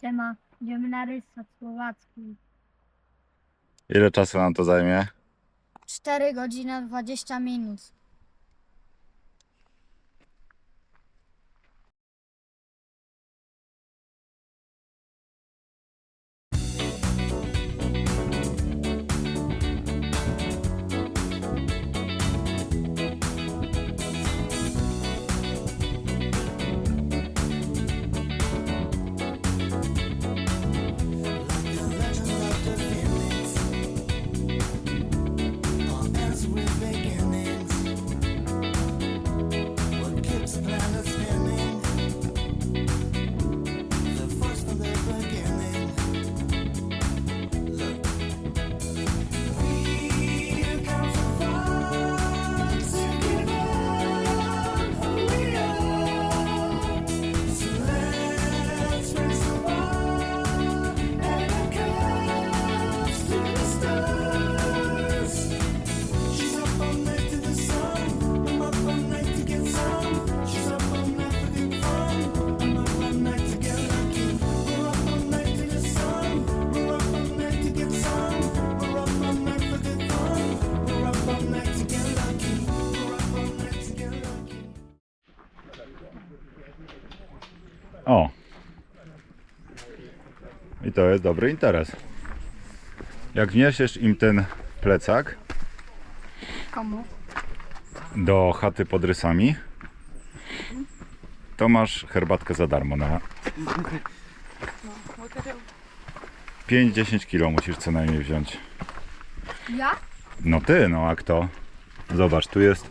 Siema, idziemy na rysach słowacki. Ile czasu nam to zajmie? 4 godziny 20 minut. To jest dobry interes. Jak wniesiesz im ten plecak Komu? do chaty pod rysami, to masz herbatkę za darmo na 5-10 kilo musisz co najmniej wziąć. Ja? No ty, no a kto? Zobacz, tu jest.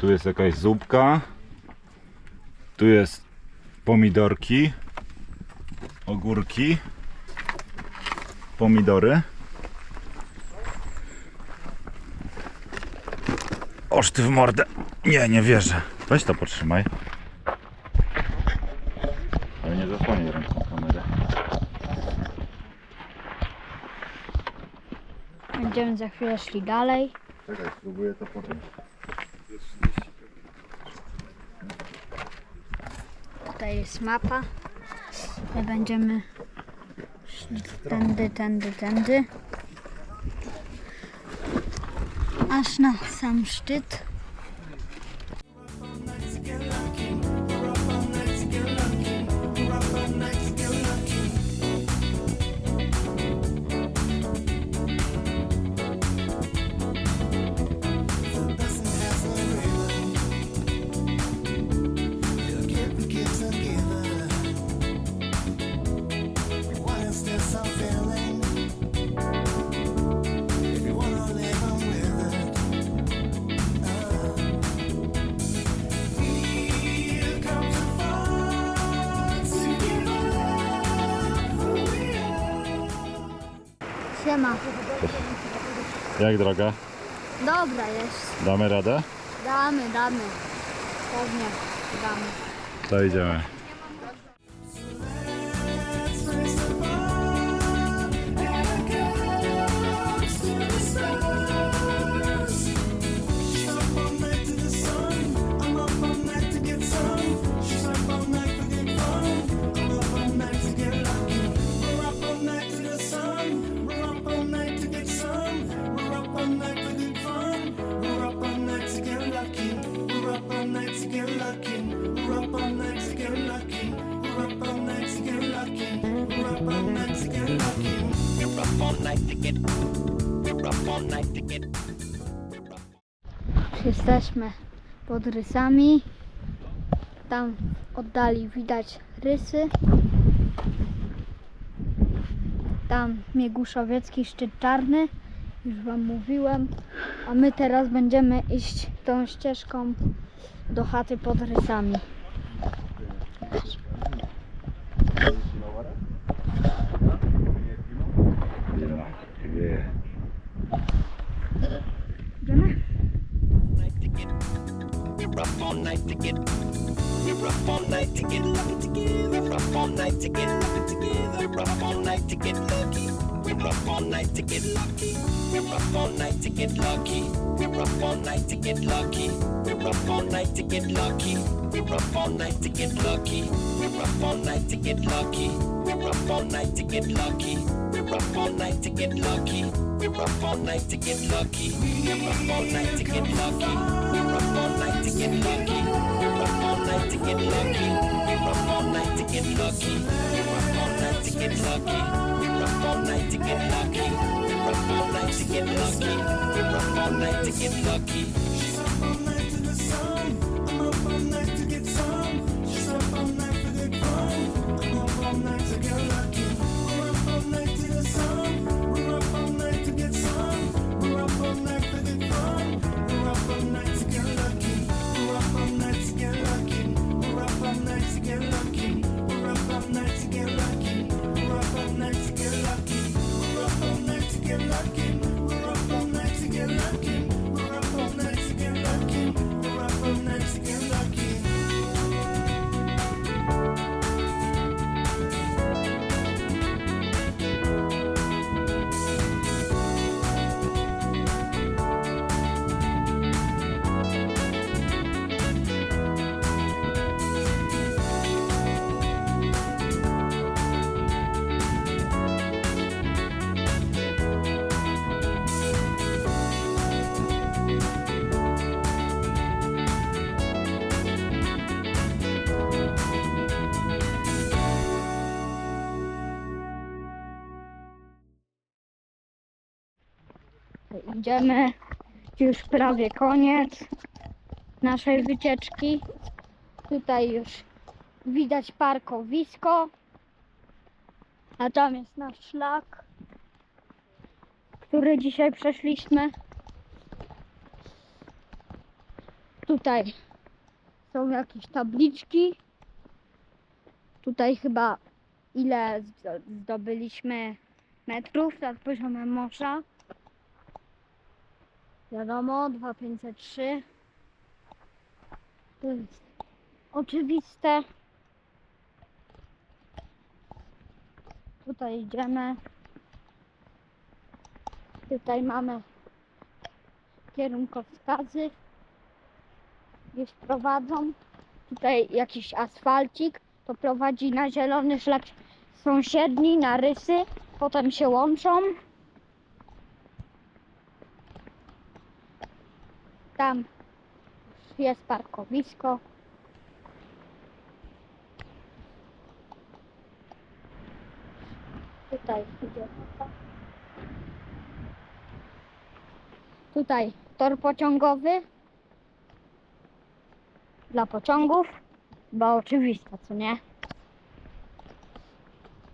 Tu jest jakaś zupka. Tu jest pomidorki, ogórki, pomidory. Oż ty w mordę. Nie, nie wierzę. Weź to potrzymaj. Ale nie zasłonię ręką kamerę. Będziemy za chwilę szli dalej. Czekaj, spróbuję to potem. Tutaj jest mapa. My będziemy szli tędy, tędy, tędy. Aż na sam szczyt. Siema. Jak droga? Dobra jest. Damy radę? Damy, damy. Pewnie damy. To idziemy. Jesteśmy pod rysami. Tam w oddali widać rysy. Tam Mieguszowiecki szczyt czarny. Już wam mówiłem. A my teraz będziemy iść tą ścieżką do chaty pod rysami. Night to get. We're up all night to get lucky together. We're up all night to get lucky together. We're up all night to get lucky. We're up all night to get lucky. We're up all night to get lucky. We're up all night to get lucky. We're up all night to get lucky. We're up all night to get lucky. We're up all night to get lucky. We're up all night to get lucky. We're up all night to get lucky. We're up all night to get lucky. We're up all night to get lucky. To get lucky. We're up all night to get lucky. We're up all night to get lucky. We're up all night to get lucky. We're up all night to get lucky. We're up all night to get lucky. We're up all night to get lucky. She's up all night to the sun. looking, lucky. Idziemy. Już prawie koniec naszej wycieczki. Tutaj już widać parkowisko. A tam jest nasz szlak, który dzisiaj przeszliśmy. Tutaj są jakieś tabliczki. Tutaj chyba ile zdo- zdobyliśmy metrów nad poziomem morza. Wiadomo, 2503. To jest oczywiste. Tutaj idziemy. Tutaj mamy kierunkowskazy. Gdzieś prowadzą. Tutaj jakiś asfalcik. To prowadzi na zielony szlak sąsiedni, na rysy. Potem się łączą. Tam jest parkowisko. Tutaj idzie. Tutaj tor pociągowy dla pociągów, bo oczywiste, co nie?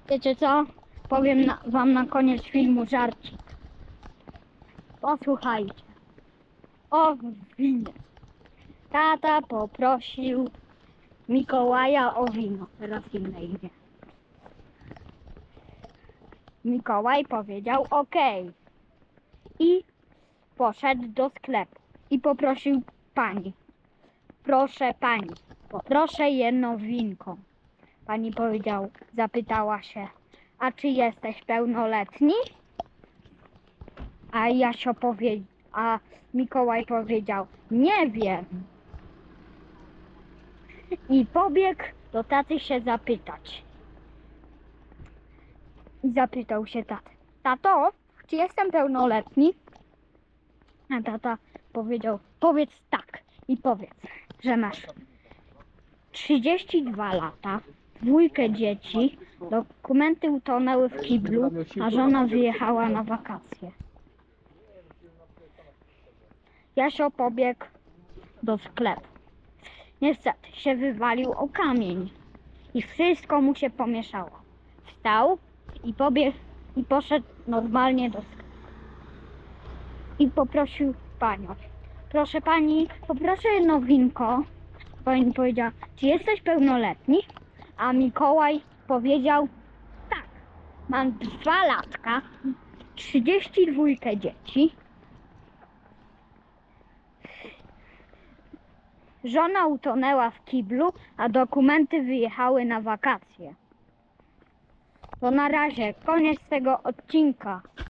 Wiecie co? Powiem na, wam na koniec filmu żarcik. Posłuchajcie. O winie. Tata poprosił Mikołaja o wino. Teraz inne idzie. Mikołaj powiedział ok. I poszedł do sklepu i poprosił pani. Proszę pani, poproszę jedno winko. Pani powiedział, zapytała się, a czy jesteś pełnoletni? A Jasio powie, a Mikołaj powiedział, nie wiem. I pobiegł do taty się zapytać. I zapytał się taty, tato, czy jestem pełnoletni? A tata powiedział, powiedz tak i powiedz, że masz 32 lata, dwójkę dzieci, dokumenty utonęły w kiblu, a żona wyjechała na wakacje. Jasio pobiegł do sklepu. Niestety się wywalił o kamień i wszystko mu się pomieszało. Wstał i pobiegł i poszedł normalnie do sklepu. I poprosił panią. Proszę pani, poproszę jedno winko. Pani powiedziała, czy jesteś pełnoletni? A Mikołaj powiedział, tak, mam dwa latka, 32 dzieci. Żona utonęła w kiblu, a dokumenty wyjechały na wakacje. To na razie, koniec tego odcinka.